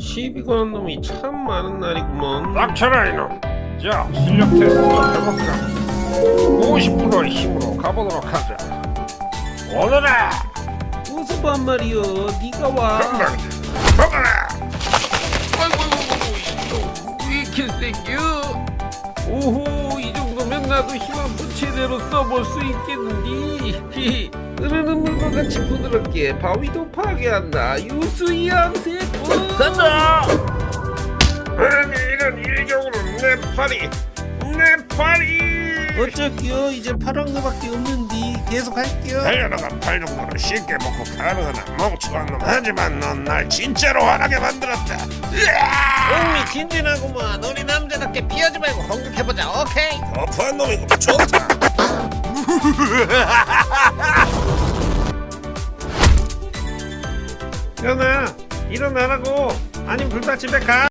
시비 거는 놈이 참 많은 날이구먼. 닥쳐라 이놈. 자 실력 테스트 좀 해볼까? 50%의 힘으로 가보도록 하자. 오너라! 어서 반말이여 네가 와. 건방지 먹어라! 아이고 왜 이렇게 생겨 오호 이 정도면 나도 힘 한번 제대로 써볼 수 있겠는디? 흐르는 물과 같이 부드럽게 바위도 파괴한다. 유수이한테 간다. 아니 이런 일경으로 내 팔이 내 팔이. 어쩔게요. 이제 파란 거밖에 없는디 계속 할게요. 달려나간 팔 정도는 쉽게 먹고 가능하나 멍청한 놈. 하지만 넌 날 진짜로 화나게 만들었다. 흥미 진진하구만. 우리 남자답게 피하지 말고 공격해보자. 오케이. 터프한 놈이고 좋다. 현아 일어나라고. 아님 불타 집에 가